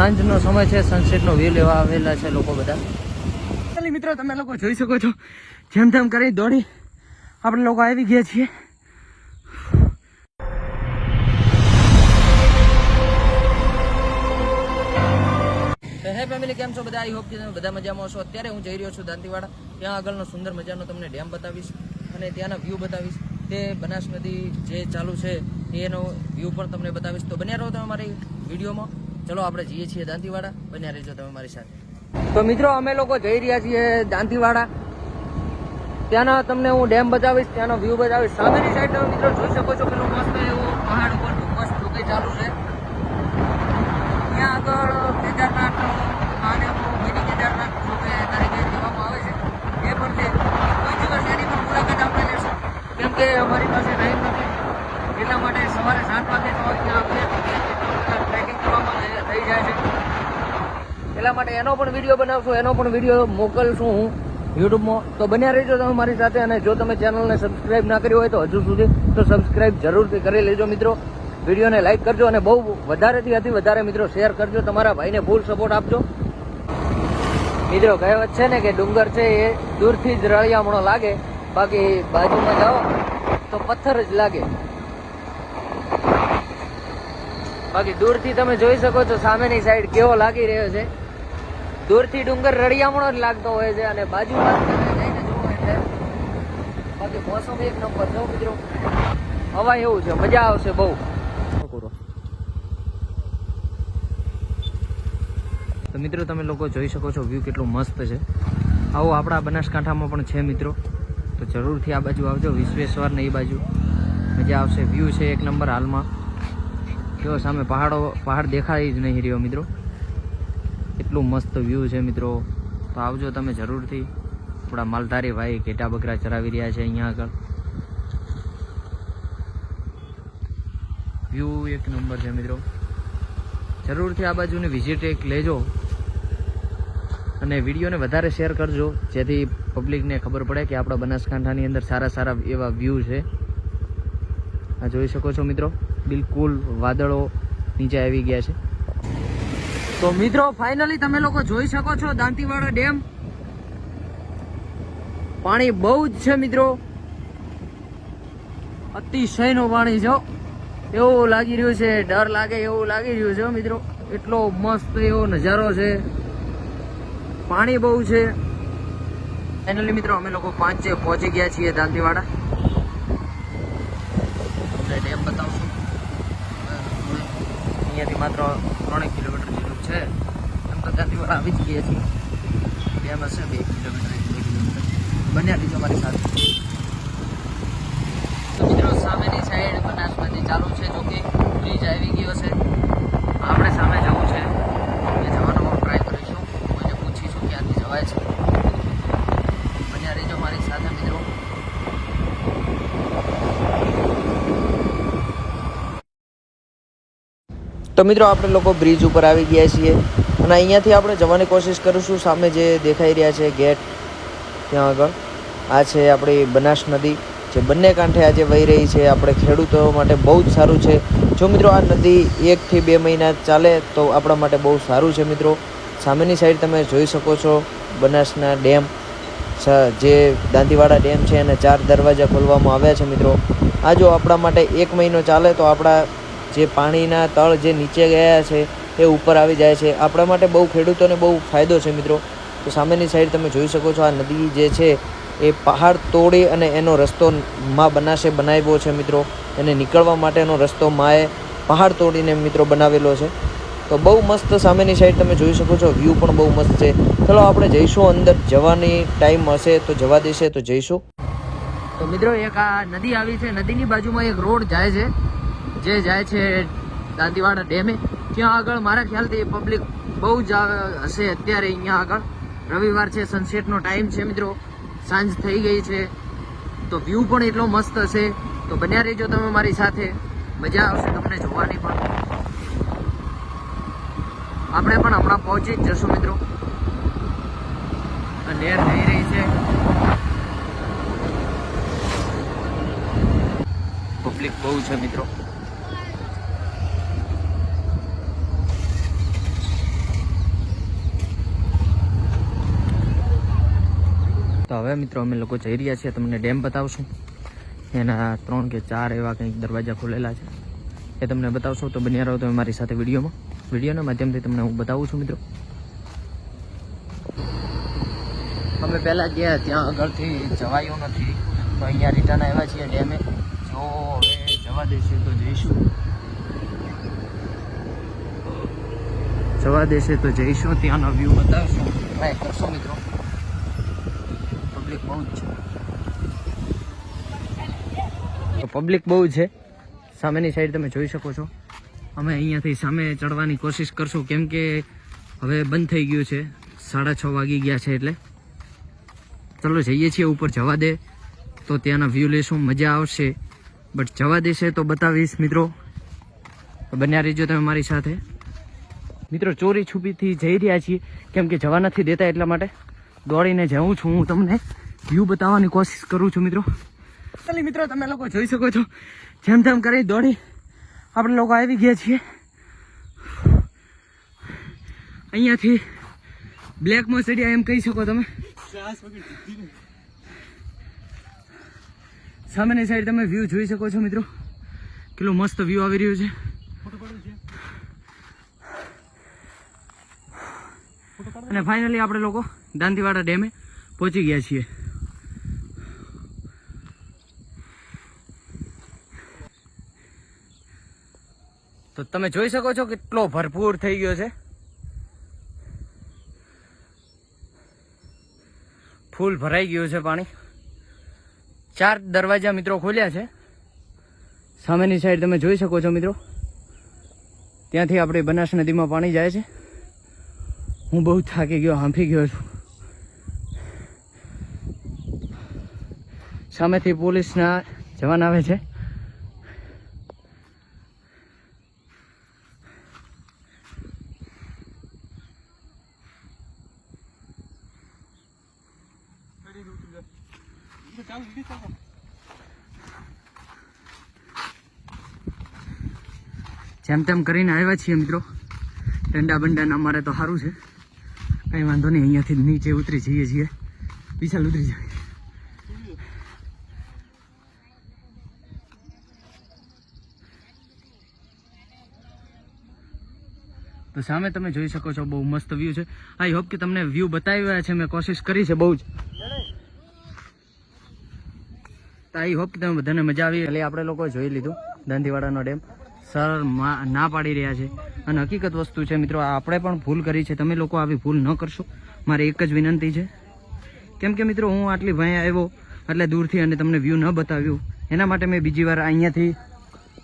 સાંજનો સમય છે સનસેટનો વ્યૂ લેવા આવેલા છે લોકો બધા. મિત્રો તમે લોકો જોઈ શકો છો જેમ તેમ કરી દોડી આપણે લોકો આવી ગયા છીએ. હે ફેમિલી કેમ છો બધા? આઈ હોપ કે તમે બધા મજામાં છો અત્યારે હું જઈ રહ્યો છું દાંતીવાડા. ત્યાં આગળનો સુંદર મજાનો તમને ડેમ બતાવીશ અને ત્યાંના વ્યૂ બતાવીશ. તે બનાસ નદી જે ચાલુ છે એનો વ્યૂ પણ તમને બતાવીશ. તો બન્યા રહો તમે મારી વિડીયોમાં. ચલો, આપણે જઈએ છીએ દાંતીવાડા. બન્યા રહેજો તમે મારી સાથે. તો મિત્રો, અમે લોકો જઈ રહ્યા છીએ દાંતીવાડા. ત્યાંના તમને હું ડેમ બતાવીશ, ત્યાંનો વ્યૂ બતાવીશ. સામેની સાઈડ તમે મિત્રો જોઈ શકો છો, પેલું મસ્ત એવું પહાડ ઉપર મસ્ત ચાલુ છે. ત્યાં આગળ કેદારનાથ મહાદેવનું મિની કેદારનાથ જોકે તરીકે કહેવામાં આવે છે એ પણ છે કોઈ દિવસ એની પણ મુલાકાત આપણે લેશું કેમ કે અમારી પાસે ટાઈમ નથી એટલા માટે સવારે સાત વાગે તો ત્યાં ટ્રેકિંગ કરવામાં થઈ જાય છે એટલા માટે એનો પણ વીડિયો બનાવશું, એનો પણ વીડિયો મોકલશું હું યુટ્યુબમાં. તો બન્યા રહેજો તમે મારી સાથે અને જો તમે ચેનલને સબસ્ક્રાઇબ ના કરી હોય તો હજુ સુધી તો સબસ્ક્રાઇબ જરૂરથી કરી લેજો મિત્રો. વિડીયોને લાઇક કરજો અને બહુ વધારેથી અતિ વધારે મિત્રો શેર કરજો, તમારા ભાઈને ફૂલ સપોર્ટ આપજો. મિત્રો, કહેવત છે ને કે ડુંગર છે એ દૂરથી જ રળિયામણો લાગે, બાકી બાજુમાં જાઓ તો પથ્થર જ લાગે. બાકી દૂરથી તમે જોઈ શકો છો સામેની સાઈડ કેવો લાગી રહ્યો છે. દૂરથી ડુંગર રળિયામણો જ લાગતો હોય છે અને બાકી મોસમ એક નંબર મિત્રો? હવા એવું છે, મજા આવશે બહુ. તો મિત્રો, તમે લોકો જોઈ શકો છો વ્યૂ કેટલું મસ્ત છે. આવો આપણા બનાસકાંઠામાં પણ છે મિત્રો. તો જરૂરથી આ બાજુ આવજો, વિશ્વેશ્વર ને એ બાજુ. મજા આવશે. વ્યૂ છે એક નંબર હાલમાં. જો સામે પહાડો, પહાડ દેખાય જ નહીં રહ્યો મિત્રો. એટલું મસ્ત વ્યૂ છે મિત્રો. તો આવજો તમે જરૂરથી. આપણા માલધારી ભાઈ ઘેટા બકરા ચરાવી રહ્યા છે અહીંયા આગળ. વ્યૂ એક નંબર છે મિત્રો. જરૂરથી આ બાજુની વિઝિટ એક લેજો. અને વિડીયોને વધારે શેર કરજો, જેથી પબ્લિકને ખબર પડે કે આપણા બનાસકાંઠાની અંદર સારા સારા એવા વ્યૂ છે. આ જોઈ શકો છો મિત્રો. બિલકુલ વાદળો નીચે આવી ગયા છે. તો મિત્રો ફાઇનલી તમે લોકો જોઈ શકો છો દાંતીવાડા ડેમ. પાણી બહુ જ છે મિત્રો. અતિશયનું પાણી છે એવું લાગી રહ્યું છે, ડર લાગે એવું લાગી રહ્યું છે મિત્રો. એટલો મસ્ત એવો નજારો છે. પાણી બહુ છે. ફાઇનલી મિત્રો, અમે લોકો પાંચે પહોંચી ગયા છીએ દાંતીવાડા. તમને ડેમ બતાવશું. અહીંયાથી માત્ર ત્રણેક કિલોમીટર છે. એમ તો દાંતીવાડા આવી જ ગયા છીએ ડેમ હશે બે કિલોમીટર, એક બે કિલોમીટર બન્યા બીજો મારી સાથે તો મિત્રો સામેની સાઈડ બનાસ નદી ચાલુ છે જો કે બ્રિજ આવી ગયો છે આપણે સામે જવું છે એ જવાનો ટ્રાય કરીશું કોઈને પૂછીશું ક્યાંથી જવાય છે બન્યા રહીજો મારી સાથે મિત્રો તો મિત્રો આપણે લોકો બ્રિજ ઉપર આવી ગયા છીએ. અને અહીંયાથી આપણે જવાની કોશિશ કરીશું. સામે જે દેખાઈ રહ્યા છે ગેટ ત્યાં આગળ. આ છે આપણી બનાસ નદી. જે બંને કાંઠે આજે વહી રહી છે આપણે ખેડૂતો માટે બહુ જ સારું છે. જો મિત્રો આ નદી એકથી બે મહિના ચાલે તો આપણા માટે બહુ સારું છે મિત્રો. સામેની સાઈડ તમે જોઈ શકો છો બનાસના ડેમ. જે દાંતીવાડા ડેમ છે અને ચાર દરવાજા ખોલવામાં આવ્યા છે મિત્રો. આ જો આપણા માટે એક મહિનો ચાલે તો આપણા જે પાણીના તળ જે નીચે ગયા છે, એ ઉપર આવી જાય છે. આપણા માટે બહુ ખેડૂતોને બહુ ફાયદો છે મિત્રો. તો સામેની સાઈડ તમે જોઈ શકો છો આ નદી જે છે, એ પહાડ તોડી અને એનો રસ્તો માં બનાશે, બનાવ્યો છે મિત્રો. એને નીકળવા માટેનો રસ્તો માએ પહાડ તોડીને મિત્રો બનાવેલો છે. તો બહુ મસ્ત સામેની સાઈડ તમે જોઈ શકો છો. વ્યૂ પણ બહુ મસ્ત છે. ચલો આપણે જઈશું અંદર. જવાની ટાઈમ હશે તો જવા દેશે તો જઈશું. તો મિત્રો એક આ નદી આવી છે. નદીની બાજુમાં એક રોડ જાય છે. જે જાય છે દાંતીવાડા ડેમે, ત્યાં આગળ મારા ખ્યાલથી પબ્લિક બહુ જ હશે અત્યારે અહીંયા આગળ. રવિવાર છે સનસેટનો ટાઈમ છે મિત્રો. સાંજ થઈ ગઈ છે. તો વ્યૂ પણ એટલો મસ્ત હશે. તો બન્યા રહેજો તમે મારી સાથે. મજા આવશે તમને જોવાની પણ. આપણે પણ હમણાં પહોંચી જ જશું મિત્રો. આ થઈ રહી છે. પબ્લિક બહુ છે મિત્રો. હવે મિત્રો, અમે લોકો જઈ રહ્યા છીએ, તમને ડેમ બતાવશું. એના ત્રણ કે ચાર એવા કંઈક દરવાજા ખુલેલા છે. એ તમને બતાવશો, તો બન્યા રહો તમે મારી સાથે વિડીયોમાં. વિડીયોના માધ્યમથી તમને હું બતાવું છું, મિત્રો. અમે પહેલાં ગયા, ત્યાં આગળથી જવાયું નથી. તો અહીંયા રિટર્ન આવ્યા છીએ ડેમે. જો હવે જવા દેશે તો જઈશું. જવા દેશે તો જઈશું, ત્યાંનો વ્યૂ બતાવશું. ટ્રાય કરશો, મિત્રો? બહુ જ પબ્લિક બહુ છે. સામેની સાઈડ તમે જોઈ શકો છો. અમે અહીંયાથી સામે ચડવાની કોશિશ કરશું, કેમ કે હવે બંધ થઈ ગયું છે. સાડા છ વાગી ગયા છે એટલે. ચલો જઈએ છીએ ઉપર જવા દે, તો ત્યાંના વ્યૂ લેશું, મજા આવશે. બટ જવા દેશે તો બતાવીશ, મિત્રો. બન્યા રહીજો તમે મારી સાથે. મિત્રો, ચોરી છુપીથી જઈ રહ્યા છીએ, કેમ કે જવા નથી દેતા એટલા માટે. દોડીને જાઉં છું હું તમને. વ્યૂ બતાવવાની કોશિશ કરું છું મિત્રો. ચાલી મિત્રો, તમે લોકો જોઈ શકો છો. જેમ તેમ કરી દોડી આપણે લોકો આવી ગયા છીએ. અહીંયાથી બ્લેક ચડ્યા એમ કહી શકો તમે. સામેની સાઈડ તમે વ્યૂ જોઈ શકો છો મિત્રો. કેટલું મસ્ત વ્યૂ આવી રહ્યું છે. અને ફાઇનલી આપણે લોકો દાંતીવાડા ડેમે પહોંચી ગયા છીએ. તો તમે જોઈ શકો છો કેટલો ભરપૂર થઈ ગયો છે. ફૂલ ભરાઈ ગયું છે પાણી. ચાર દરવાજા મિત્રો ખોલ્યા છે. સામેની સાઈડ તમે જોઈ શકો છો મિત્રો. ત્યાંથી આપણે બનાસ નદીમાં પાણી જાય છે. હું બહુ થાકી ગયો, હાંફી ગયો છું. સામેથી પોલીસના જવાન આવે છે. જેમ તેમ કરીને આવ્યા છીએ મિત્રો. ડંડા બંડાને અમારે તો સારું છે. કંઈ વાંધો નહીં, અહીંયાથી નીચે ઉતરી જઈએ છીએ. વિશાલ ઉતરી જાય. તો સામે તમે જોઈ શકો છો, બહુ મસ્ત વ્યૂ છે. આઈ હોપ કે તમને વ્યૂ બતાવ્યા છે. મેં કોશિશ કરી છે બહુ જ. તો આઈ હોપ કે તમે બધાને મજા આવી. એટલે આપણે લોકો જોઈ લીધું, દંતીવાડાનો ડેમ. સર ના પાડી રહ્યા છે. અને હકીકત વસ્તુ છે મિત્રો, આપણે પણ ભૂલ કરી છે. તમે લોકો આવી ભૂલ ન કરશો. મારે એક જ વિનંતી છે. કેમ કે મિત્રો, હું આટલી ભાઈ આવ્યો એટલે દૂરથી અને તમને વ્યૂ ન બતાવ્યું. એના માટે મેં બીજી વાર અહીંયાથી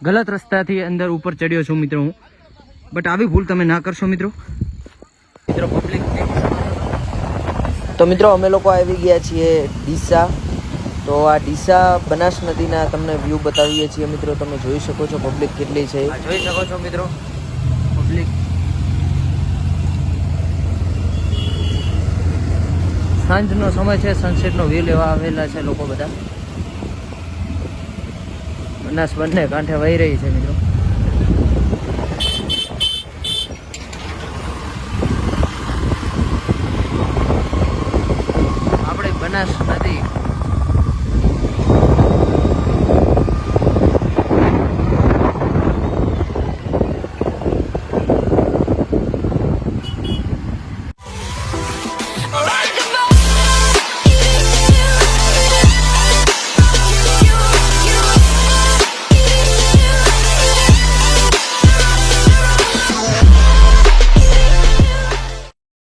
ગલત રસ્તાથી અંદર ઉપર ચડ્યો છું મિત્રો હું. બટ આવી ભૂલ તમે ના કરશો મિત્રો. મિત્રો પબ્લિક તો મિત્રો, અમે લોકો આવી ગયા છીએ ડીસા. તો આ ડીસા બનાસ નદીના તમને વ્યૂ બતાવીએ છીએ મિત્રો. તમે જોઈ શકો છો પબ્લિક કેટલી છે. જોઈ શકો છો મિત્રો. પબ્લિક સાંજનો સમય છે સનસેટનો વ્યૂ લેવા આવેલા છે લોકો બધા. બનાસ બંને કાંઠે વહી રહી છે મિત્રો.